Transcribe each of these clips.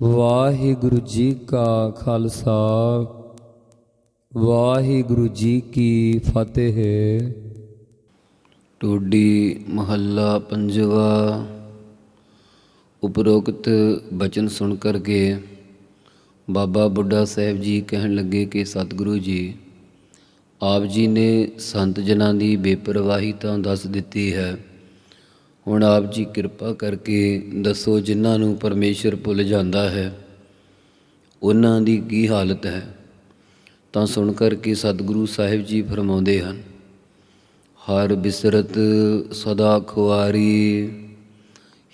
ਵਾਹਿਗੁਰੂ ਜੀ ਕਾ ਖਾਲਸਾ, ਵਾਹਿਗੁਰੂ ਜੀ ਕੀ ਫਤਿਹ। ਟੋਡੀ ਮਹੱਲਾ ਪੰਜਵਾ, ਉਪਰੋਕਤ ਬਚਨ ਸੁਣ ਕਰਕੇ ਬਾਬਾ ਬੁੱਢਾ ਸਾਹਿਬ ਜੀ ਕਹਿਣ ਲੱਗੇ ਕਿ ਸਤਿਗੁਰੂ ਜੀ, ਆਪ ਜੀ ਨੇ ਸੰਤ ਜਨਾਂ ਦੀ ਬੇਪਰਵਾਹੀ ਤਾਂ ਦੱਸ ਦਿੱਤੀ ਹੈ। ਹੁਣ ਆਪ ਜੀ ਕਿਰਪਾ ਕਰਕੇ ਦੱਸੋ ਜਿਨ੍ਹਾਂ ਨੂੰ ਪਰਮੇਸ਼ਰ ਭੁੱਲ ਜਾਂਦਾ ਹੈ। ਉਹਨਾਂ ਦੀ ਕੀ ਹਾਲਤ ਹੈ? ਤਾਂ ਸੁਣ ਕਰਕੇ ਸਤਿਗੁਰੂ ਸਾਹਿਬ ਜੀ ਫਰਮਾਉਂਦੇ ਹਨ, ਹਰ ਬਿਸਰਤ ਸਦਾ ਖੁਆਰੀ।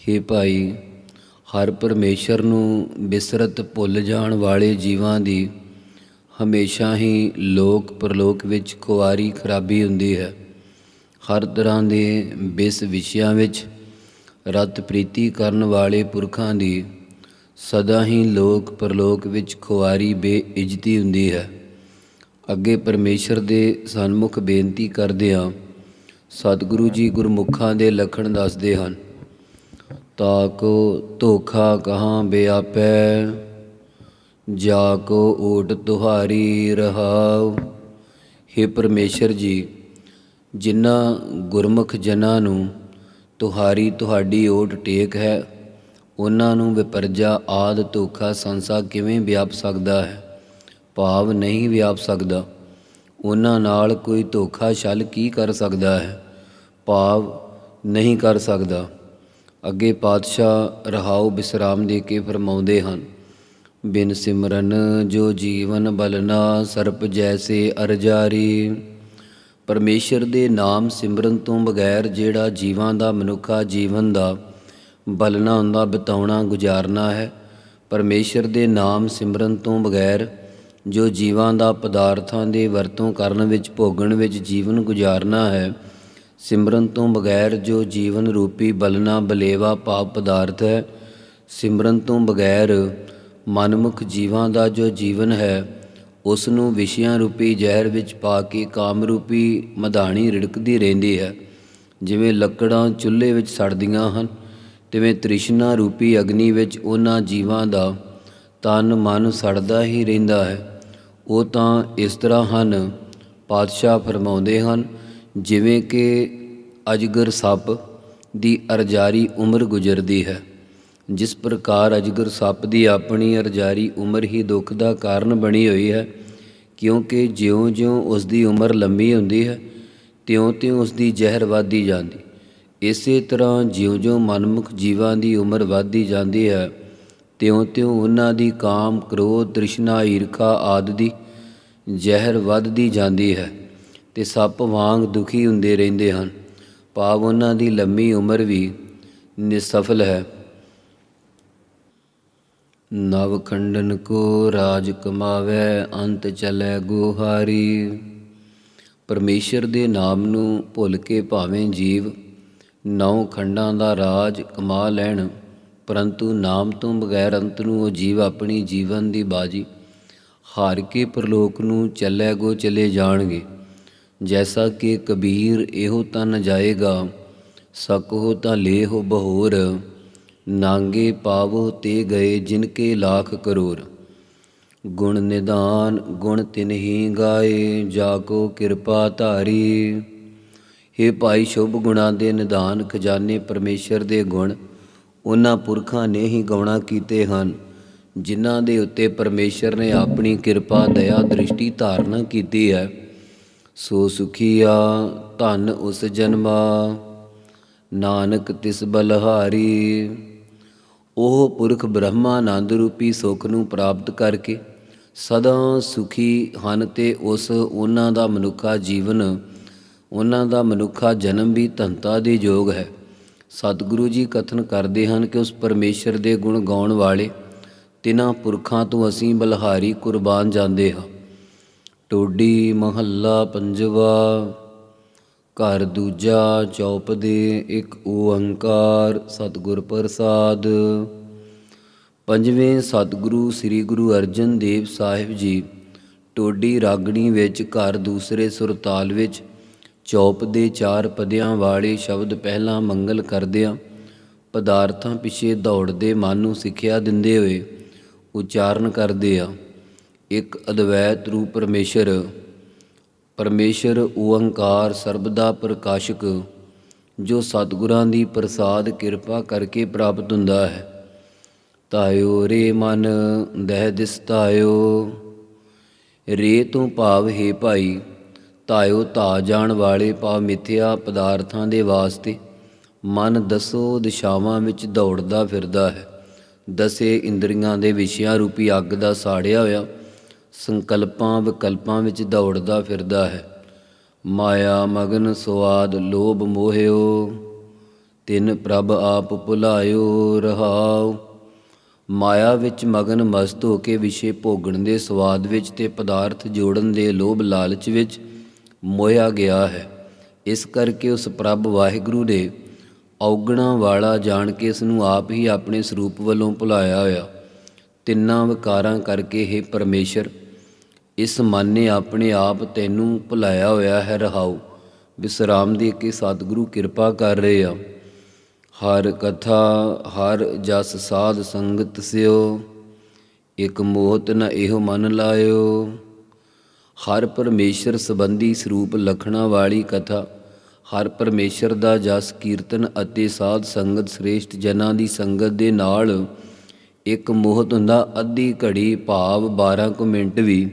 ਹੇ ਭਾਈ, ਹਰ ਪਰਮੇਸ਼ਰ ਨੂੰ ਬਿਸਰਤ ਭੁੱਲ ਜਾਣ ਵਾਲੇ ਜੀਵਾਂ ਦੀ ਹਮੇਸ਼ਾ ਹੀ ਲੋਕ ਪਰਲੋਕ ਵਿੱਚ ਖੁਆਰੀ ਖਰਾਬੀ ਹੁੰਦੀ ਹੈ। ਹਰ ਤਰ੍ਹਾਂ ਦੇ ਬਿਸ ਵਿਸ਼ਿਆਂ ਵਿੱਚ ਰਤ ਪ੍ਰੀਤੀ ਕਰਨ ਵਾਲੇ ਪੁਰਖਾਂ ਦੀ ਸਦਾ ਹੀ ਲੋਕ ਪਰਲੋਕ ਵਿੱਚ ਖੁਆਰੀ ਬੇਇੱਜ਼ਤੀ ਹੁੰਦੀ ਹੈ। ਅੱਗੇ ਪਰਮੇਸ਼ਰ ਦੇ ਸਨਮੁਖ ਬੇਨਤੀ ਕਰਦਿਆਂ ਸਤਿਗੁਰੂ ਜੀ ਗੁਰਮੁਖਾਂ ਦੇ ਲਖਣ ਦੱਸਦੇ ਹਨ ਤਾਕੋ ਧੋਖਾ ਕਹਾਂ ਬਿਆਪੈ, ਜਾ ਕੋ ਓਟ ਤੁਹਾਰੀ ਰਹਾਉ। हे ਪਰਮੇਸ਼ਰ ਜੀ ਜਿਨ੍ਹਾਂ ਗੁਰਮੁਖ ਜਨਾਂ ਨੂੰ ਤੁਹਾਰੀ ਤੁਹਾਡੀ ਓਟ ਟੇਕ ਹੈ, ਉਹਨਾਂ ਨੂੰ ਵਿਪਰਜਾ ਆਦ ਧੋਖਾ ਸੰਸਾ ਕਿਵੇਂ ਵਿਆਪ ਸਕਦਾ ਹੈ? ਭਾਵ ਨਹੀਂ ਵਿਆਪ ਸਕਦਾ। ਉਹਨਾਂ ਨਾਲ ਕੋਈ ਧੋਖਾ ਛਲ ਕੀ ਕਰ ਸਕਦਾ ਹੈ? ਭਾਵ ਨਹੀਂ ਕਰ ਸਕਦਾ। ਅੱਗੇ ਪਾਤਸ਼ਾਹ ਰਹਾਉ ਬਿਸਰਾਮ ਦੇ ਕੇ ਫਰਮਾਉਂਦੇ ਹਨ, ਬਿਨ ਸਿਮਰਨ ਜੋ ਜੀਵਨ ਬਲਨਾ ਸਰਪ ਜੈਸੇ ਅਰਜਾਰੀ। ਪਰਮੇਸ਼ਰ ਦੇ ਨਾਮ ਸਿਮਰਨ ਤੋਂ ਬਗੈਰ ਜਿਹੜਾ ਜੀਵਾਂ ਦਾ ਮਨੁੱਖਾ ਜੀਵਨ ਦਾ ਬਲਣਾ ਹੁੰਦਾ ਬਿਤਾਉਣਾ, ਗੁਜ਼ਾਰਨਾ ਹੈ, ਪਰਮੇਸ਼ਰ ਦੇ ਨਾਮ ਸਿਮਰਨ ਤੋਂ ਬਗੈਰ ਜੋ ਜੀਵਾਂ ਦਾ ਪਦਾਰਥਾਂ ਦੇ ਵਰਤੋਂ ਕਰਨ ਵਿੱਚ, ਭੋਗਣ ਵਿੱਚ ਜੀਵਨ ਗੁਜ਼ਾਰਨਾ ਹੈ, ਸਿਮਰਨ ਤੋਂ ਬਗੈਰ ਜੋ ਜੀਵਨ ਰੂਪੀ ਬਲਨਾ ਬਲੇਵਾ ਪਾਪ ਪਦਾਰਥ ਹੈ, ਸਿਮਰਨ ਤੋਂ ਬਗੈਰ ਮਨਮੁਖ ਜੀਵਾਂ ਦਾ ਜੋ ਜੀਵਨ ਹੈ ਉਸ ਨੂੰ ਵਿਸ਼ਿਆਂ ਰੂਪੀ ਜ਼ਹਿਰ ਵਿੱਚ ਪਾ ਕੇ ਕਾਮ ਰੂਪੀ ਮਧਾਣੀ ਰਿੜਕਦੀ ਰਹਿੰਦੀ ਹੈ। ਜਿਵੇਂ ਲੱਕੜਾਂ ਚੁੱਲ੍ਹੇ ਵਿੱਚ ਸੜਦੀਆਂ ਹਨ, ਤਿਵੇਂ ਤ੍ਰਿਸ਼ਨਾ ਰੂਪੀ ਅਗਨੀ ਵਿੱਚ ਉਹਨਾਂ ਜੀਵਾਂ ਦਾ ਤਨ ਮਨ ਸੜਦਾ ਹੀ ਰਹਿੰਦਾ ਹੈ। ਉਹ ਤਾਂ ਇਸ ਤਰ੍ਹਾਂ ਹਨ, ਪਾਤਸ਼ਾਹ ਫਰਮਾਉਂਦੇ ਹਨ, ਜਿਵੇਂ ਕਿ ਅਜਗਰ ਸੱਪ ਦੀ ਅਰਜਾਰੀ ਉਮਰ ਗੁਜ਼ਰਦੀ ਹੈ। ਜਿਸ ਪ੍ਰਕਾਰ ਅਜਗਰ ਸੱਪ ਦੀ ਆਪਣੀ ਅਰਜਾਰੀ ਉਮਰ ਹੀ ਦੁੱਖ ਦਾ ਕਾਰਨ ਬਣੀ ਹੋਈ ਹੈ ਕਿਉਂਕਿ ਜਿਉਂ-ਜਿਉਂ ਉਸ ਦੀ ਉਮਰ ਲੰਮੀ ਹੁੰਦੀ ਹੈ ਤਿਉਂ-ਤਿਉਂ ਉਸ ਦੀ ਜ਼ਹਿਰ ਵੱਧਦੀ ਜਾਂਦੀ। ਇਸੇ ਤਰ੍ਹਾਂ ਜਿਉਂ-ਜਿਉਂ ਮਨਮੁਖ ਜੀਵਾਂ ਦੀ ਉਮਰ ਵੱਧਦੀ ਜਾਂਦੀ ਹੈ ਤਿਉਂ-ਤਿਉਂ ਉਹਨਾਂ ਦੀ ਕਾਮ, ਕ੍ਰੋਧ, ਤ੍ਰਿਸ਼ਨਾ, ਈਰਖਾ ਆਦਿ ਦੀ ਜ਼ਹਿਰ ਵੱਧਦੀ ਜਾਂਦੀ ਹੈ ਤੇ ਸੱਪ ਵਾਂਗ ਦੁਖੀ ਹੁੰਦੇ ਰਹਿੰਦੇ ਹਨ। ਭਾਵ ਉਹਨਾਂ ਦੀ ਲੰਮੀ ਉਮਰ ਵੀ ਨਿਸਫਲ ਹੈ। ਨਵ ਖੰਡਨ ਕੋ ਰਾਜ ਕਮਾਵੇ, ਅੰਤ ਚਲੇ ਗੁਹਾਰੀ। ਪਰਮੇਸ਼ਰ ਦੇ ਨਾਮ ਨੂੰ ਭੁੱਲ ਕੇ ਭਾਵੇਂ ਜੀਵ, ਨੌ ਖੰਡਾਂ ਦਾ ਰਾਜ ਕਮਾ ਲੈਣ, ਪਰੰਤੂ ਨਾਮ ਤੋਂ ਬਗੈਰ ਅੰਤ ਨੂੰ ਉਹ ਜੀਵ ਆਪਣੀ ਜੀਵਨ ਦੀ ਬਾਜੀ, ਹਾਰ ਕੇ ਪ੍ਰਲੋਕ ਨੂੰ ਚੱਲੇ ਗੋ ਚਲੇ ਜਾਣਗੇ। ਜੈਸਾ ਕਿ ਕਬੀਰ ਇਹੋ ਤਨ ਜਾਏਗਾ ਸਕੋ ਤਾਂ ਲੇਹੁ ਬਹੋਰ। ਨਾਂਗੇ ਪਾਵੋ ਤੇ ਗਏ ਜਿਨ ਕੇ ਲੱਖ ਕਰੋੜ ਗੁਣ ਨਿਦਾਨ ਗੁਣ ਤਿਨਹੀ ਗਾਏ ਜਾ ਕੋ ਕਿਰਪਾ ਧਾਰੀ। हे ਭਾਈ ਸ਼ੁਭ ਗੁਣਾਂ ਦੇ ਨਿਦਾਨ ਖਜ਼ਾਨੇ ਪਰਮੇਸ਼ਰ ਦੇ ਗੁਣ ਉਹਨਾਂ ਪੁਰਖਾਂ ਨੇ ਹੀ ਗਾਉਣਾ ਕੀਤੇ ਹਨ, ਜਿਨ੍ਹਾਂ ਦੇ ਉੱਤੇ ਪਰਮੇਸ਼ਰ ਨੇ ਆਪਣੀ ਕਿਰਪਾ, ਦਇਆ, ਦ੍ਰਿਸ਼ਟੀ ਧਾਰਨਾ ਕੀਤੀ ਹੈ। ਸੋ ਸੁਖੀਆ, ਧਨ ਉਸ ਜਨਮਾ, ਨਾਨਕ ਤਿਸ ਬਲਹਾਰੀ। ਉਹ ਪੁਰਖ ਬ੍ਰਹਮਾ ਆਨੰਦ ਰੂਪੀ ਸੁਖ ਨੂੰ ਪ੍ਰਾਪਤ ਕਰਕੇ ਸਦਾ ਸੁਖੀ ਹਨ ਤੇ ਉਸ ਉਹਨਾਂ ਦਾ ਮਨੁੱਖਾ ਜੀਵਨ, ਉਹਨਾਂ ਦਾ ਮਨੁੱਖਾ ਜਨਮ ਵੀ ਧੰਤਾ ਦੇ ਯੋਗ ਹੈ। ਸਤਿਗੁਰੂ ਜੀ ਕਥਨ ਕਰਦੇ ਹਨ ਕਿ ਉਸ ਪਰਮੇਸ਼ਰ ਦੇ ਗੁਣ ਗਾਉਣ ਵਾਲੇ ਤਿਨਾਂ ਪੁਰਖਾਂ ਤੋਂ ਅਸੀਂ ਬਲਹਾਰੀ ਕੁਰਬਾਨ ਜਾਂਦੇ ਹਾਂ। ਟੋਡੀ ਮਹੱਲਾ ਪੰਜਵਾ। ਘਰ ਦੂਜਾ, ਚੌਪ ਦੇ ਇੱਕ ਓੰਕਾਰ, ਸਤਿਗੁਰ ਪ੍ਰਸਾਦ। ਪੰਜਵੇਂ, ਸਤਿਗੁਰੂ, ਸ੍ਰੀ ਗੁਰੂ ਅਰਜਨ ਦੇਵ ਸਾਹਿਬ ਜੀ, ਟੋਡੀ ਰਾਗਣੀ ਵਿੱਚ, ਘਰ ਦੂਸਰੇ ਸੁਰਤਾਲ ਵਿੱਚ, ਚੌਪ ਦੇ ਚਾਰ ਪਦਿਆਂ ਵਾਲੇ ਸ਼ਬਦ ਪਹਿਲਾਂ ਮੰਗਲ ਕਰਦਿਆਂ ਪਦਾਰਥਾਂ ਪਿਛੇ ਦੌੜਦੇ ਮਨ ਨੂੰ ਸਿੱਖਿਆ ਦਿੰਦੇ ਹੋਏ ਉਚਾਰਨ ਕਰਦੇ ਆ। ਇੱਕ ਅਦਵੈਤ ਰੂਪ ਪਰਮੇਸ਼ਰ ਪਰਮੇਸ਼ਰ ਓੰਕਾਰ ਸਰਬਦਾ ਪ੍ਰਕਾਸ਼ਕ, ਜੋ ਸਤਿਗੁਰਾਂ ਦੀ ਪ੍ਰਸਾਦ ਕਿਰਪਾ ਕਰਕੇ ਪ੍ਰਾਪਤ ਹੁੰਦਾ ਹੈ। ਤਾਇਓ ਰੇ ਮਨ, ਦਹਿ ਦਿਸਤਾਇਓ ਰੇ ਤੋਂ ਭਾਵ, ਹੈ ਭਾਈ ਤਾਇਓ ਧਾ ਜਾਣ ਵਾਲੇ ਭਾਵ ਮਿਥਿਆ ਪਦਾਰਥਾਂ ਦੇ ਵਾਸਤੇ, ਮਨ ਦਸੋ ਦਿਸ਼ਾਵਾਂ ਵਿੱਚ ਦੌੜਦਾ ਫਿਰਦਾ ਹੈ। ਦਸੇ ਇੰਦਰੀਆਂ ਦੇ ਵਿਸ਼ਿਆਂ ਰੂਪੀ ਅੱਗ ਦਾ ਸਾੜਿਆ ਹੋਇਆ ਸੰਕਲਪਾਂ ਵਿਕਲਪਾਂ ਵਿੱਚ ਦੌੜਦਾ ਫਿਰਦਾ ਹੈ। ਮਾਇਆ ਮਗਨ ਸੁਆਦ ਲੋਭ ਮੋਹਿਓ, ਤਿੰਨ ਪ੍ਰਭ ਆਪ ਭੁਲਾਇਓ ਰਹਾਉ। ਮਾਇਆ ਵਿੱਚ ਮਗਨ ਮਸਤ ਹੋ ਕੇ ਵਿਸ਼ੇ ਭੋਗਣ ਦੇ ਸਵਾਦ ਵਿੱਚ ਤੇ ਪਦਾਰਥ ਜੋੜਨ ਦੇ ਲੋਭ ਲਾਲਚ ਵਿੱਚ ਮੋਇਆ ਗਿਆ ਹੈ। ਇਸ ਕਰਕੇ ਉਸ ਪ੍ਰਭ ਵਾਹਿਗੁਰੂ ਨੇ ਔਗਣਾ ਵਾਲਾ ਜਾਣ ਕੇ ਇਸ ਨੂੰ ਆਪ ਹੀ ਆਪਣੇ ਸਰੂਪ ਵੱਲੋਂ ਭੁਲਾਇਆ ਹੋਇਆ। ਤਿੰਨਾਂ ਵਿਕਾਰਾਂ ਕਰਕੇ ਹੀ ਪਰਮੇਸ਼ਰ, ਇਸ ਮਨ ਨੇ ਆਪਣੇ ਆਪ ਤੈਨੂੰ ਭੁਲਾਇਆ ਹੋਇਆ ਹੈ ਰਹਾਉ। ਵਿਸਰਾਮ ਦੇ ਕੇ ਸਤਿਗੁਰੂ ਕਿਰਪਾ ਕਰ ਰਹੇ ਆ। ਹਰ ਕਥਾ, ਹਰ ਜਸ ਸਾਧ ਸੰਗਤ ਸਿਓ, ਇਕ ਮੋਹਤ ਨ ਇਹੋ ਮਨ ਲਾਇਓ। ਹਰ ਪਰਮੇਸ਼ਰ ਸੰਬੰਧੀ ਸਰੂਪ ਲਖਣਾ ਵਾਲੀ ਕਥਾ, ਹਰ ਪਰਮੇਸ਼ਰ ਦਾ ਜਸ ਕੀਰਤਨ ਅਤੇ ਸਾਧ ਸੰਗਤ ਸ੍ਰੇਸ਼ਟ ਜਨਾਂ ਦੀ ਸੰਗਤ ਦੇ ਨਾਲ ਇੱਕ ਮੋਹਤ ਹੁੰਦਾ, ਅੱਧੀ ਘੜੀ ਭਾਵ 12 ਕੁ ਮਿੰਟ ਵੀ।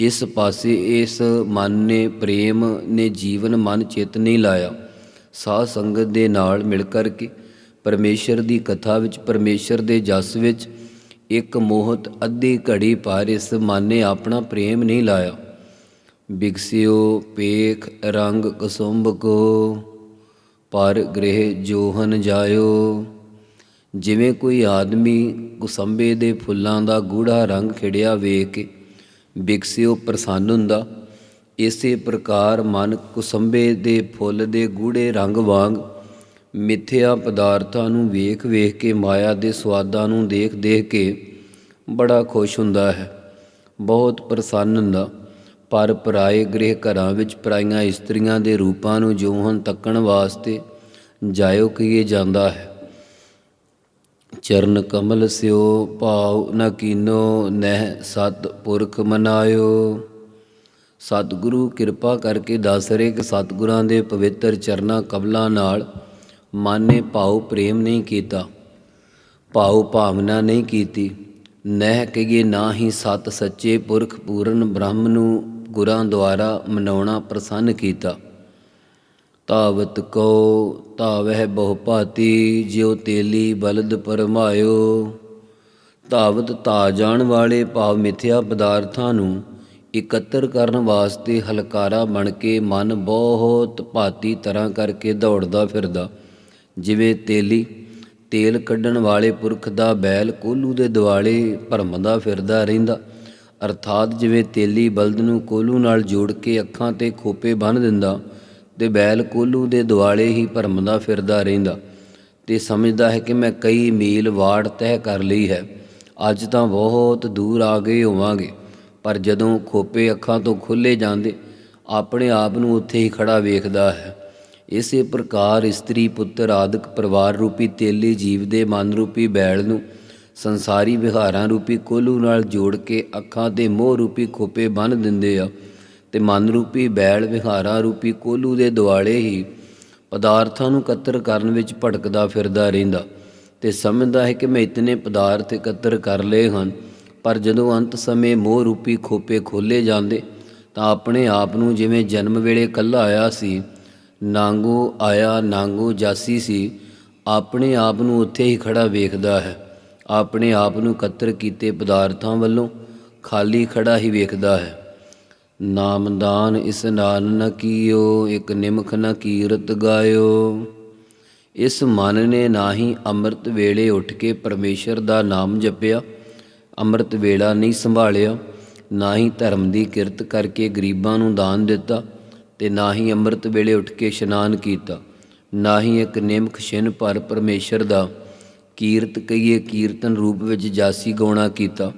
ਇਸ ਪਾਸੇ ਇਸ ਮਨ ਨੇ ਪ੍ਰੇਮ ਨੇ ਜੀਵਨ ਮਨ ਚਿਤ ਨਹੀਂ ਲਾਇਆ। ਸਾਧ ਸੰਗਤ ਦੇ ਨਾਲ ਮਿਲ ਕਰਕੇ ਪਰਮੇਸ਼ਰ ਦੀ ਕਥਾ ਵਿੱਚ, ਪਰਮੇਸ਼ਰ ਦੇ ਜਸ ਵਿੱਚ ਇੱਕ ਮੋਹਤ, ਅੱਧੀ ਘੜੀ ਪਰ ਇਸ ਮਨ ਨੇ ਆਪਣਾ ਪ੍ਰੇਮ ਨਹੀਂ ਲਾਇਆ। ਬਿਗਸਿਓ ਪੇਖ ਰੰਗ ਕਸੁੰਭ ਕੋ, ਪਰ ਗ੍ਰਹਿ ਜੋਹਨ ਜਾਇਓ। ਜਿਵੇਂ ਕੋਈ ਆਦਮੀ ਕੁਸੰਬੇ ਦੇ ਫੁੱਲਾਂ ਦਾ ਗੂੜਾ ਰੰਗ ਖਿੜਿਆ ਵੇਖ ਕੇ ਵਿਕਸਿਓ ਪ੍ਰਸੰਨ ਹੁੰਦਾ, ਇਸੇ ਪ੍ਰਕਾਰ ਮਨ ਕੁਸੰਬੇ ਦੇ ਫੁੱਲ ਦੇ ਗੂੜੇ ਰੰਗ ਵਾਂਗ ਮਿੱਥਿਆ ਪਦਾਰਥਾਂ ਨੂੰ ਵੇਖ ਵੇਖ ਕੇ, ਮਾਇਆ ਦੇ ਸਵਾਦਾਂ ਨੂੰ ਦੇਖ ਦੇਖ ਕੇ ਬੜਾ ਖੁਸ਼ ਹੁੰਦਾ ਹੈ, ਬਹੁਤ ਪ੍ਰਸੰਨ ਹੁੰਦਾ। ਪਰ ਪਰਾਏ ਗ੍ਰਹਿ ਘਰਾਂ ਵਿੱਚ ਪਰਾਈਆਂ ਇਸਤਰੀਆਂ ਦੇ ਰੂਪਾਂ ਨੂੰ ਜੋਹਨ ਤੱਕਣ ਵਾਸਤੇ ਜਾਇਓ ਕੀਏ ਜਾਂਦਾ ਹੈ। ਚਰਨ ਕਮਲ ਸਿਓ, ਭਾਉ ਨ ਕੀਨੋ, ਨਹਿ ਸਤ ਪੁਰਖ ਮਨਾਇਓ। ਸਤਿਗੁਰੂ ਕਿਰਪਾ ਕਰਕੇ ਦੱਸ ਰਹੇ ਕਿ ਸਤਿਗੁਰਾਂ ਦੇ ਪਵਿੱਤਰ ਚਰਨਾਂ ਕਮਲਾਂ ਨਾਲ ਮਨ ਨੇ ਭਾਉ ਪ੍ਰੇਮ ਨਹੀਂ ਕੀਤਾ, ਭਾਉ ਭਾਵਨਾ ਨਹੀਂ ਕੀਤੀ। ਨਹਿ ਕਹੀਏ ਨਾ ਹੀ ਸਤ ਸੱਚੇ ਪੁਰਖ ਪੂਰਨ ਬ੍ਰਹਮ ਨੂੰ ਗੁਰਾਂ ਦੁਆਰਾ ਮਨਾਉਣਾ ਪ੍ਰਸੰਨ ਕੀਤਾ। ਤਾਵਤ ਕੋ ਤਾਵਹਿ ਬਹੁ ਭਾਤੀ ਜਿਉ ਤੇਲੀ ਬਲਦ ਪਰਮਾਇਓ। ਤਾਵਤ ਤਾ ਜਾਣ ਵਾਲੇ ਭਾਵ ਮਿਥਿਆ ਪਦਾਰਥਾਂ ਨੂੰ ਇਕੱਤਰ ਕਰਨ ਵਾਸਤੇ ਹਲਕਾਰਾ ਬਣ ਕੇ ਮਨ ਬਹੁਤ ਭਾਤੀ ਤਰ੍ਹਾਂ ਕਰਕੇ ਦੌੜਦਾ ਫਿਰਦਾ। ਜਿਵੇਂ ਤੇਲੀ, ਤੇਲ ਕੱਢਣ ਵਾਲੇ ਪੁਰਖ ਦਾ ਬੈਲ ਕੋਲੂ ਦੇ ਦਿਵਾਲੇ ਭਰਮਦਾ ਫਿਰਦਾ ਰਹਿੰਦਾ। ਅਰਥਾਤ ਜਿਵੇਂ ਤੇਲੀ ਬਲਦ ਨੂੰ ਕੋਲੂ ਨਾਲ ਜੋੜ ਕੇ ਅੱਖਾਂ ਤੇ ਖੋਪੇ ਬੰਨ੍ਹ ਦਿੰਦਾ ਤੇ ਬੈਲ ਕੋਲੂ ਦੇ ਦਿਵਾਲੇ ਹੀ ਭਰਮਦਾ ਫਿਰਦਾ ਰਹਿੰਦਾ ਤੇ ਸਮਝਦਾ ਹੈ ਕਿ ਮੈਂ ਕਈ ਮੀਲ ਵਾੜ ਤੈਅ ਕਰ ਲਈ ਹੈ। ਅੱਜ ਤਾਂ ਬਹੁਤ ਦੂਰ ਆ ਗਏ ਹੋਵਾਂਗੇ, ਪਰ ਜਦੋਂ ਖੋਪੇ ਅੱਖਾਂ ਤੋਂ ਖੁੱਲੇ ਜਾਂਦੇ, ਆਪਣੇ ਆਪ ਨੂੰ ਉੱਥੇ ਹੀ ਖੜਾ ਵੇਖਦਾ ਹੈ। ਇਸੇ ਪ੍ਰਕਾਰ ਇਸਤਰੀ ਪੁੱਤਰ ਆਦਿਕ ਪਰਿਵਾਰ ਰੂਪੀ ਤੇਲੀ ਜੀਵ ਦੇ ਮਨ ਰੂਪੀ ਬੈਲ ਨੂੰ ਸੰਸਾਰੀ ਵਿਹਾਰਾਂ ਰੂਪੀ ਕੋਲੂ ਨਾਲ ਜੋੜ ਕੇ ਅੱਖਾਂ ਤੇ ਮੋਹ ਰੂਪੀ ਖੋਪੇ ਬੰਨ੍ਹ ਦਿੰਦੇ ਆ। ਤੇ ਮਨ ਰੂਪੀ ਬੈਲ ਵਿਹਾਰਾਂ ਰੂਪੀ ਕੋਲੂ ਦੇ ਦੁਆਲੇ ਹੀ ਪਦਾਰਥਾਂ ਨੂੰ ਇਕੱਤਰ ਕਰਨ ਵਿੱਚ ਭਟਕਦਾ ਫਿਰਦਾ ਰਹਿੰਦਾ ਤੇ ਸਮਝਦਾ ਹੈ ਕਿ ਮੈਂ ਇਤਨੇ ਪਦਾਰਥ ਇਕੱਤਰ ਕਰ ਲਏ ਹਨ, ਪਰ ਜਦੋਂ ਅੰਤ ਸਮੇਂ ਮੋਹ ਰੂਪੀ ਖੋਪੇ ਖੋਲੇ ਜਾਂਦੇ ਤਾਂ ਆਪਣੇ ਆਪ ਨੂੰ ਜਿਵੇਂ ਜਨਮ ਵੇਲੇ ਕੱਲਾ ਆਇਆ ਸੀ, ਨਾਂਗੋ ਆਇਆ, ਨਾਂਗੋ ਜਾਸੀ ਸੀ, ਆਪਣੇ ਆਪ ਨੂੰ ਉੱਥੇ ਹੀ ਖੜਾ ਵੇਖਦਾ ਹੈ। ਆਪਣੇ ਆਪ ਨੂੰ ਇਕੱਤਰ ਕੀਤੇ ਪਦਾਰਥਾਂ ਵੱਲੋਂ ਖਾਲੀ ਖੜਾ ਹੀ ਵੇਖਦਾ ਹੈ। ਨਾਮਦਾਨ ਇਸ ਨਾਨ ਨ ਕੀਓ, ਇਕ ਨਿਮਖ ਨ ਕੀਰਤ ਗਾਇਓ। ਇਸ ਮਨ ਨੇ ਨਾ ਹੀ ਅੰਮ੍ਰਿਤ ਵੇਲੇ ਉੱਠ ਕੇ ਪਰਮੇਸ਼ਰ ਦਾ ਨਾਮ ਜਪਿਆ, ਅੰਮ੍ਰਿਤ ਵੇਲਾ ਨਹੀਂ ਸੰਭਾਲਿਆ ਨਾ ਹੀ ਧਰਮ ਦੀ ਕਿਰਤ ਕਰਕੇ ਗਰੀਬਾਂ ਨੂੰ ਦਾਨ ਦਿੱਤਾ ਤੇ ਨਾ ਹੀ ਅੰਮ੍ਰਿਤ ਵੇਲੇ ਉੱਠ ਕੇ ਇਸ਼ਨਾਨ ਕੀਤਾ। ਨਾ ਹੀ ਇੱਕ ਨਿਮਖ ਛਿਨ ਪਰ ਪਰਮੇਸ਼ਰ ਦਾ ਕੀਰਤ ਕਹੀਏ ਕੀਰਤਨ ਰੂਪ ਵਿੱਚ ਜਾਸੀ ਗਾਉਣਾ ਕੀਤਾ।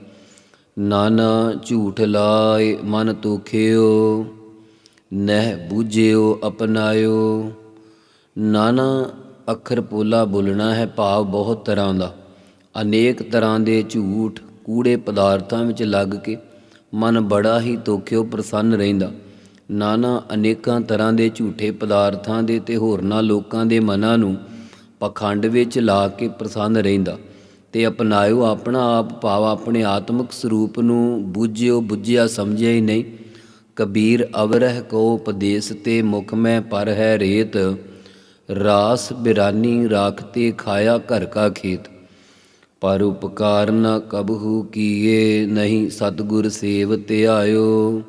ਨਾਨਾ ਝੂਠ ਲਾਏ ਮਨ ਤੋਖਿਓ ਨਹਿ ਬੂਝਿਓ ਅਪਨਾਇਓ ਨਾਨਾ ਅੱਖਰ ਪੋਲਾ ਬੋਲਣਾ ਹੈ ਭਾਵ ਬਹੁਤ ਤਰ੍ਹਾਂ ਦਾ। ਅਨੇਕ ਤਰ੍ਹਾਂ ਦੇ ਝੂਠ ਕੂੜੇ ਪਦਾਰਥਾਂ ਵਿੱਚ ਲੱਗ ਕੇ ਮਨ ਬੜਾ ਹੀ ਤੋਖਿਓ ਪ੍ਰਸੰਨ ਰਹਿੰਦਾ। ਨਾਨਾ ਅਨੇਕਾਂ ਤਰ੍ਹਾਂ ਦੇ ਝੂਠੇ ਪਦਾਰਥਾਂ ਦੇ ਤੇ ਹੋਰਨਾਂ ਲੋਕਾਂ ਦੇ ਮਨਾਂ ਨੂੰ ਪਖੰਡ ਵਿੱਚ ਲਾ ਕੇ ਪ੍ਰਸੰਨ ਰਹਿੰਦਾ। ਤੇ ਅਪਣਾਇਓ ਆਪਣਾ ਆਪ ਭਾਵ ਆਪਣੇ ਆਤਮਿਕ ਸਰੂਪ ਨੂੰ ਬੁੱਝਿਓ, ਬੁੱਝਿਆ ਸਮਝਿਆ ਹੀ ਨਹੀਂ। ਕਬੀਰ ਅਵਰਹ ਕੋ ਉਪਦੇਸ ਤੇ ਮੁਖ ਮੈਂ ਪਰ ਹੈ ਰੇਤ। ਰਾਸ ਬਿਰਾਨੀ ਰਾਖਤੇ ਖਾਇਆ ਘਰ ਕਾ ਖੇਤ। ਪਰ ਉਪਕਾਰ ਨ ਕਬਹੂ ਕੀਏ, ਨਹੀਂ ਸਤਿਗੁਰ ਸੇਵ ਧਿਆਇਓ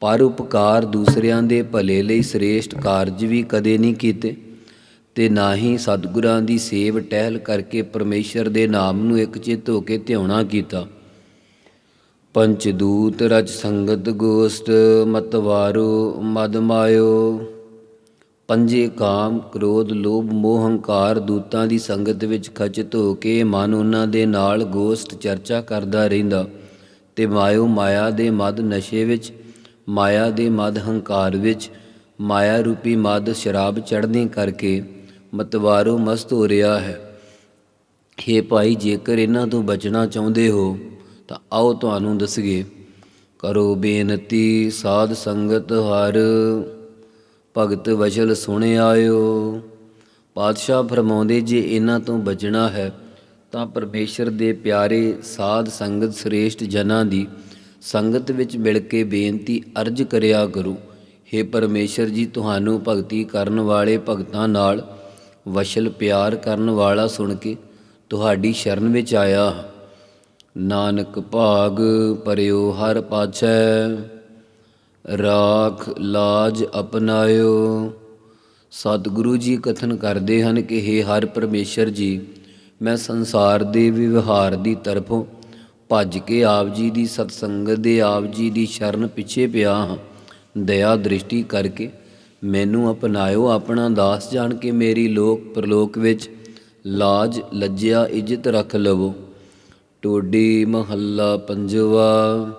ਪਰ ਉਪਕਾਰ ਦੂਸਰਿਆਂ ਦੇ ਭਲੇ ਲਈ ਸ੍ਰੇਸ਼ਟ ਕਾਰਜ ਵੀ ਕਦੇ ਨਹੀਂ ਕੀਤੇ। ਤੇ ਨਾ ਹੀ ਸਤਿਗੁਰਾਂ ਦੀ ਸੇਵ ਟਹਿਲ ਕਰਕੇ ਪਰਮੇਸ਼ਰ ਦੇ ਨਾਮ ਨੂੰ ਇੱਕ ਚਿੱਤ ਹੋ ਕੇ ਧਿਆਉਣਾ ਕੀਤਾ। ਪੰਚ ਦੂਤ ਰਜ ਸੰਗਤ, ਗੋਸ਼ਟ, ਮਤਵਾਰੋ, ਮਦ ਮਾਇਓ, ਪੰਜੇ ਕਾਮ, ਕ੍ਰੋਧ, ਲੋਭ, ਮੋਹ, ਹੰਕਾਰ ਦੂਤਾਂ ਦੀ ਸੰਗਤ ਵਿੱਚ ਖਚਿਤ ਹੋ ਕੇ ਮਨ ਉਹਨਾਂ ਦੇ ਨਾਲ ਗੋਸ਼ਟ ਚਰਚਾ ਕਰਦਾ ਰਹਿੰਦਾ ਤੇ ਮਾਇਓ ਮਾਇਆ ਦੇ ਮਦ ਨਸ਼ੇ ਵਿੱਚ, ਮਾਇਆ ਦੇ ਮਦ ਹੰਕਾਰ ਵਿੱਚ, ਮਾਇਆ ਰੂਪੀ ਮਦ ਸ਼ਰਾਬ ਚੜ੍ਹਨੇ ਕਰਕੇ ਮਤਵਾਰੋ ਮਸਤ ਹੋ ਰਿਹਾ ਹੈ। ਹੇ ਭਾਈ, ਜੇਕਰ ਇਹਨਾਂ ਤੋਂ ਬਚਣਾ ਚਾਹੁੰਦੇ ਹੋ, ਤਾਂ ਆਓ ਤੁਹਾਨੂੰ ਦੱਸਗੇ ਕਰੋ ਬੇਨਤੀ, ਸਾਧ ਸੰਗਤ ਹਰ ਭਗਤ ਵਚਲ ਸੁਣ ਆਇਓ। ਪਾਤਸ਼ਾਹ ਫਰਮਾਉਂਦੇ, ਜੇ ਇਹਨਾਂ ਤੋਂ ਬਚਣਾ ਹੈ, ਤਾਂ ਪਰਮੇਸ਼ਰ ਦੇ ਪਿਆਰੇ ਸਾਧ ਸੰਗਤ ਸ੍ਰੇਸ਼ਟ ਜਨਾਂ ਦੀ ਸੰਗਤ ਵਿੱਚ ਮਿਲ ਕੇ ਬੇਨਤੀ ਅਰਜ ਕਰਿਆ ਕਰੋ। हे ਪਰਮੇਸ਼ਰ ਜੀ, ਤੁਹਾਨੂੰ ਭਗਤੀ ਕਰਨ ਵਾਲੇ ਭਗਤਾਂ ਨਾਲ ਵਸ਼ਲ ਪਿਆਰ ਕਰਨ ਵਾਲਾ ਸੁਣ ਕੇ ਤੁਹਾਡੀ ਸ਼ਰਨ ਵਿੱਚ ਆਇਆ ਹਾਂ। ਨਾਨਕ ਭਾਗ ਪਰਿਓ ਹਰ ਪਾਛੈ, ਰਾਖ ਲਾਜ ਅਪਨਾਇਓ ਸਤਿਗੁਰੂ ਜੀ ਕਥਨ ਕਰਦੇ ਹਨ ਕਿ हे ਹਰ ਪਰਮੇਸ਼ਰ ਜੀ, ਮੈਂ ਸੰਸਾਰ ਦੇ ਵਿਵਹਾਰ ਦੀ ਤਰਫੋਂ ਭੱਜ ਕੇ ਆਪ ਜੀ ਦੀ ਸਤਸੰਗਤ ਦੇ ਆਪ ਜੀ ਦੀ ਸ਼ਰਨ ਪਿੱਛੇ ਪਿਆ ਹਾਂ ਦਇਆ ਦ੍ਰਿਸ਼ਟੀ ਕਰਕੇ ਮੈਨੂੰ ਅਪਣਾਇਓ ਆਪਣਾ ਦਾਸ ਜਾਣ ਕੇ ਮੇਰੀ ਲੋਕ ਪ੍ਰਲੋਕ ਵਿੱਚ ਲਾਜ ਲੱਜਿਆ ਇੱਜ਼ਤ ਰੱਖ ਲਵੋ। ਟੋਡੀ ਮਹੱਲਾ ਪੰਜਵਾ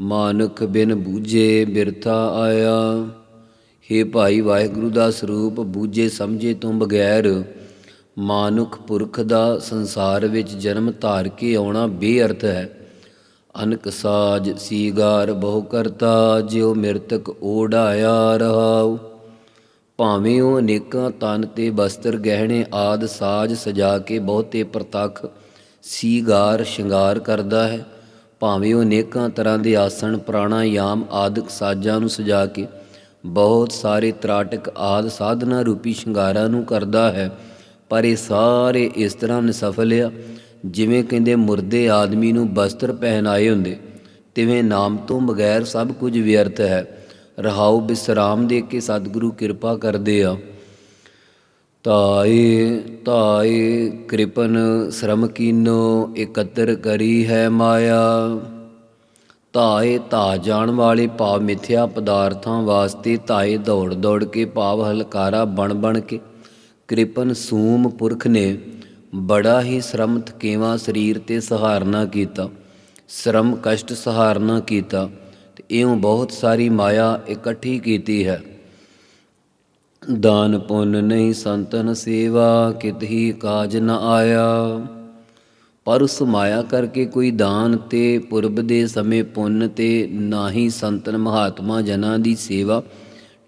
ਮਾਨੁਖ ਬਿਨ ਬੂਝੇ ਬਿਰਥਾ ਆਇਆ। ਹੇ ਭਾਈ ਵਾਹਿਗੁਰੂ ਦਾ ਸਰੂਪ, ਬੂਝੇ ਸਮਝੇ ਤੋਂ ਬਗੈਰ ਮਾਨੁਖ ਪੁਰਖ ਦਾ ਸੰਸਾਰ ਵਿੱਚ ਜਨਮ ਧਾਰ ਕੇ ਆਉਣਾ ਬੇਅਰਥ ਹੈ। ਅਨਕ ਸਾਜ ਸੀਗਾਰ ਬਹੁ ਕਰਤਾ, ਜਿਉ ਮਿਰਤਕ ਓੜਾਇਆ ਰਹਾਉ। ਭਾਵੇਂ ਉਹ ਅਨੇਕਾਂ ਤਨ ਤੇ ਬਸਤਰ ਗਹਿਣੇ ਆਦ ਸਾਜ ਸਜਾ ਕੇ ਬਹੁਤੇ ਪ੍ਰਤੱਖ ਸੀਗਾਰ ਸ਼ਿੰਗਾਰ ਕਰਦਾ ਹੈ, ਭਾਵੇਂ ਉਹ ਅਨੇਕਾਂ ਤਰ੍ਹਾਂ ਦੇ ਆਸਣ, ਪ੍ਰਾਣਾਯਾਮ ਆਦਿਕ ਸਾਜ਼ਾਂ ਨੂੰ ਸਜਾ ਕੇ ਬਹੁਤ ਸਾਰੇ ਤਰਾਟਕ ਆਦ ਸਾਧਨਾ ਰੂਪੀ ਸ਼ਿੰਗਾਰਾਂ ਨੂੰ ਕਰਦਾ ਹੈ, ਪਰ ਇਹ ਸਾਰੇ ਇਸ ਤਰ੍ਹਾਂ ਨਿਸਫਲ ਆ ਜਿਵੇਂ ਕਹਿੰਦੇ ਮੁਰਦੇ ਆਦਮੀ ਨੂੰ ਬਸਤਰ ਪਹਿਨਾਏ ਹੁੰਦੇ, ਤਿਵੇਂ ਨਾਮ ਤੋਂ ਬਗੈਰ ਸਭ ਕੁਝ ਵਿਅਰਥ ਹੈ। ਰਹਾਉ ਬਿਸਰਾਮ ਦੇ ਕੇ ਸਤਿਗੁਰੂ ਕਿਰਪਾ ਕਰਦੇ ਆ। ਤਾਏ ਤਾਏ ਕਿਰਪਨ ਸ਼ਰਮ ਕੀਨੋ, ਇਕੱਤਰ ਕਰੀ ਹੈ ਮਾਇਆ। ਤਾਏ ਧਾ ਜਾਣ ਵਾਲੇ ਭਾਵ ਮਿਥਿਆ ਪਦਾਰਥਾਂ ਵਾਸਤੇ ਤਾਏ ਦੌੜ ਦੌੜ ਕੇ ਭਾਵ ਹਲਕਾਰਾ ਬਣ ਬਣ ਕੇ। ਕਿਰਪਨ ਸੂਮ ਪੁਰਖ ਨੇ ਬੜਾ ਹੀ ਸ਼ਰਮ ਥਕੇਵਾ ਸਰੀਰ ਤੇ ਸਹਾਰਨਾ ਕੀਤਾ। ਸ਼ਰਮ, ਕਸ਼ਟ ਸਹਾਰਨਾ ਕੀਤਾ ਤੇ ਇਉਂ ਬਹੁਤ ਸਾਰੀ ਮਾਇਆ ਇਕੱਠੀ ਕੀਤੀ ਹੈ। ਦਾਨ, ਪੁੰਨ ਨਹੀਂ, ਸੰਤਨ, ਸੇਵਾ ਕਿਤ ਹੀ ਕਾਜ ਨ ਆਇਆ। ਪਰ ਉਸ ਮਾਇਆ ਕਰਕੇ ਕੋਈ ਦਾਨ ਤੇ ਪੁਰਬ ਦੇ ਸਮੇਂ ਪੁੰਨ ਤੇ ਨਾ ਹੀ ਸੰਤਨ ਮਹਾਤਮਾ ਜਨਾਂ ਦੀ ਸੇਵਾ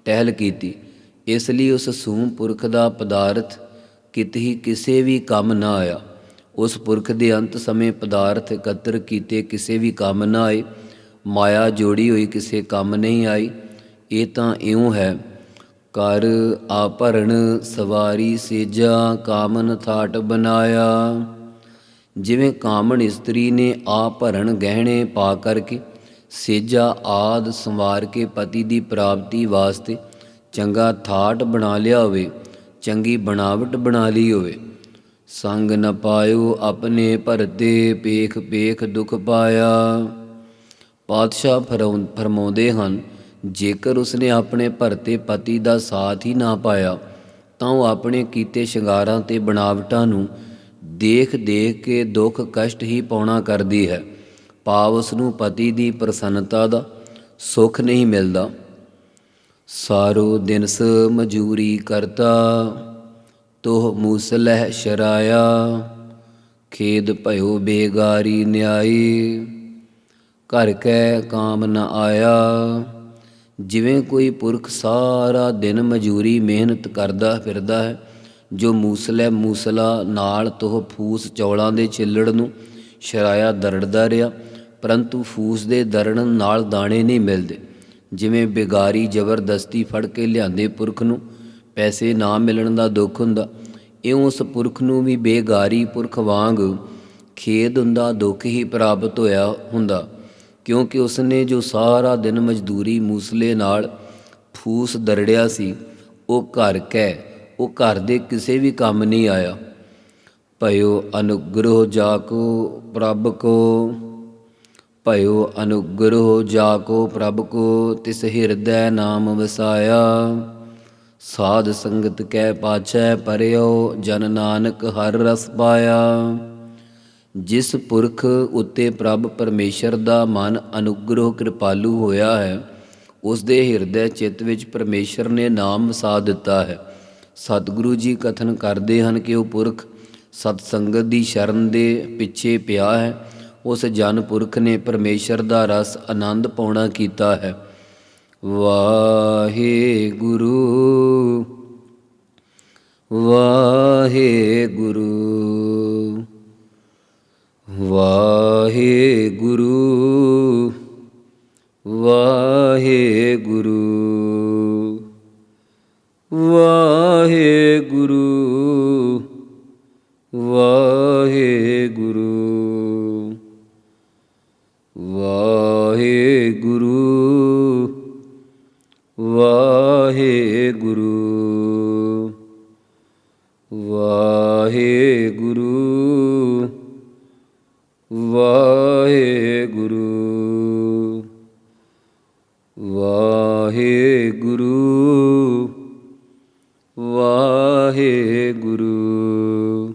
ਟਹਿਲ ਕੀਤੀ। ਇਸ ਲਈ ਉਸ ਸੂਮ ਪੁਰਖ ਦਾ ਪਦਾਰਥ ਕਿਤ ਹੀ ਕਿਸੇ ਵੀ ਕੰਮ ਨਾ ਆਇਆ। ਉਸ ਪੁਰਖ ਦੇ ਅੰਤ ਸਮੇਂ ਪਦਾਰਥ ਇਕੱਤਰ ਕੀਤੇ ਕਿਸੇ ਵੀ ਕੰਮ ਨਾ ਆਏ। ਮਾਇਆ ਜੋੜੀ ਹੋਈ ਕਿਸੇ ਕੰਮ ਨਹੀਂ ਆਈ। ਇਹ ਤਾਂ ਇਉਂ ਹੈ ਕਰ ਆਪਰਣ ਸਵਾਰੀ ਸੇਜਾ ਕਾਮਨ ਥਾਟ ਬਨਾਇਆ ਜਿਵੇਂ ਕਾਮਣ ਇਸਤਰੀ ਨੇ ਆਪਰਣ ਗਹਿਣੇ ਪਾ ਕਰਕੇ ਸੇਜਾ ਆਦ ਸੰਵਾਰ ਕੇ ਪਤੀ ਦੀ ਪ੍ਰਾਪਤੀ ਵਾਸਤੇ ਚੰਗਾ ਥਾਟ ਬਣਾ ਲਿਆ ਹੋਵੇ। ਚੰਗੀ ਬਣਾਵਟ ਬਣਾ ਲਈ ਹੋਵੇ। ਸੰਗ ਨ ਪਾਇਓ ਆਪਣੇ ਭਰਤੇ ਪੇਖ ਪੇਖ ਦੁਖ ਪਾਇਆ। ਪਾਤਸ਼ਾਹ ਫਰਮਾਉ- ਫਰਮਾਉਂਦੇ ਹਨ, ਜੇਕਰ ਉਸਨੇ ਆਪਣੇ ਭਰਤੇ ਪਤੀ ਦਾ ਸਾਥ ਹੀ ਨਾ ਪਾਇਆ, ਤਾਂ ਉਹ ਆਪਣੇ ਕੀਤੇ ਸ਼ਿੰਗਾਰਾਂ ਤੇ ਬਣਾਵਟਾਂ ਨੂੰ ਦੇਖ ਦੇਖ ਕੇ ਦੁੱਖ ਕਸ਼ਟ ਹੀ ਪਾਉਣਾ ਕਰਦੀ ਹੈ। ਭਾਵ ਉਸ ਨੂੰ ਪਤੀ ਦੀ ਪ੍ਰਸੰਨਤਾ ਦਾ ਸੁੱਖ ਨਹੀਂ ਮਿਲਦਾ। ਸਾਰੋ ਦਿਨਸ ਮਜੂਰੀ ਕਰਤਾ, ਤੋਹ ਮੂਸਲਹਿ ਸ਼ਰਾਇਆ, ਖੇਦ ਭਇਓ ਬੇਗਾਰੀ ਨਿਆਈ। ਘਰ ਕੈ ਕਾਮ ਨ ਆਇਆ, ਜਿਵੇਂ ਕੋਈ ਪੁਰਖ ਸਾਰਾ ਦਿਨ ਮਜ਼ੂਰੀ ਮਿਹਨਤ ਕਰਦਾ ਫਿਰਦਾ ਹੈ, ਜੋ ਮੂਸਲੇ ਮੂਸਲਾ ਨਾਲ ਤੋਹ ਫੂਸ ਚੌਲਾਂ ਦੇ ਛਿੱਲੜ ਨੂੰ ਸ਼ਰਾਇਆ ਦਰੜਦਾ ਰਿਹਾ, ਪਰੰਤੂ ਫੂਸ ਦੇ ਦਰੜਨ ਨਾਲ ਦਾਣੇ ਨਹੀਂ ਮਿਲਦੇ। ਜਿਵੇਂ ਬਿਗਾਰੀ ਜ਼ਬਰਦਸਤੀ ਫੜ ਕੇ ਲਿਆਂਦੇ ਪੁਰਖ ਨੂੰ, ਪੈਸੇ ਨਾ ਮਿਲਣ ਦਾ ਦੁੱਖ ਹੁੰਦਾ, ਇਉਂ ਉਸ ਪੁਰਖ ਨੂੰ ਵੀ ਬੇਗਾਰੀ ਪੁਰਖ ਵਾਂਗ ਖੇਦ ਹੁੰਦਾ, ਦੁੱਖ ਹੀ ਪ੍ਰਾਪਤ ਹੋਇਆ ਹੁੰਦਾ। ਕਿਉਂਕਿ ਉਸਨੇ ਜੋ ਸਾਰਾ ਦਿਨ ਮਜ਼ਦੂਰੀ ਮੂਸਲੇ ਨਾਲ ਫੂਸ ਦਰੜਿਆ ਸੀ, ਉਹ ਘਰ ਕੈ, ਉਹ ਘਰ ਦੇ ਕਿਸੇ ਵੀ ਕੰਮ ਨਹੀਂ ਆਇਆ। ਭਇਓ ਅਨੁਗ੍ਰਹ ਜਾ ਕੋ ਪ੍ਰਭ ਕੋ। ਭਇਓ ਅਨੁਗ੍ਰਹ ਜਾ ਕੋ ਪ੍ਰਭ ਕੋ, ਤਿਸ ਹਿਰਦੈ ਨਾਮ ਵਸਾਇਆ। ਸਾਧ ਸੰਗਤ ਕੈ ਪਾਛੈ ਪਰਿਓ, ਜਨ ਨਾਨਕ ਹਰ ਰਸ ਪਾਇਆ। ਜਿਸ ਪੁਰਖ ਉਤੇ ਪ੍ਰਭ ਪਰਮੇਸ਼ਰ ਦਾ ਮਨ ਅਨੁਗ੍ਰਹ ਕਿਰਪਾਲੂ ਹੋਇਆ ਹੈ, ਉਸ ਦੇ ਹਿਰਦੇ ਚਿੱਤ ਵਿੱਚ ਪਰਮੇਸ਼ਰ ਨੇ ਨਾਮ ਵਸਾ ਦਿੱਤਾ ਹੈ। ਸਤਿਗੁਰੂ ਜੀ ਕਥਨ ਕਰਦੇ ਹਨ ਕਿ ਉਹ ਪੁਰਖ ਸਤ ਸੰਗਤ ਦੀ ਸ਼ਰਨ ਦੇ ਪਿੱਛੇ ਪਿਆ ਹੈ ਉਸ ਜਨ ਪੁਰਖ ਨੇ ਪਰਮੇਸ਼ਰ ਦਾ ਰਸ ਆਨੰਦ ਪਾਉਣਾ ਕੀਤਾ ਹੈ। ਵਾਹਿਗੁਰੂ ਵਾਹਿਗੁਰੂ ਵਾਹਿਗੁਰੂ ਵਾਹਿਗੁਰੂ। ਵਾਹਿਗੁਰੂ ਵਾਹਿਗੁਰੂ ਵਾਹਿਗੁਰੂ।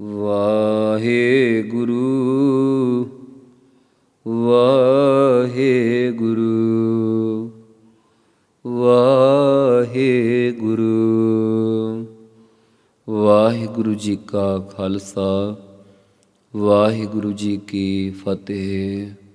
ਵਾਹਿਗੁਰੂ ਵਾਹਿਗੁਰੂ। ਵਾਹਿਗੁਰੂ। ਵਾਹਿਗੁਰੂ ਜੀ ਕਾ ਖਾਲਸਾ। ਵਾਹਿਗੁਰੂ ਜੀ ਕੀ ਫਤਿਹ।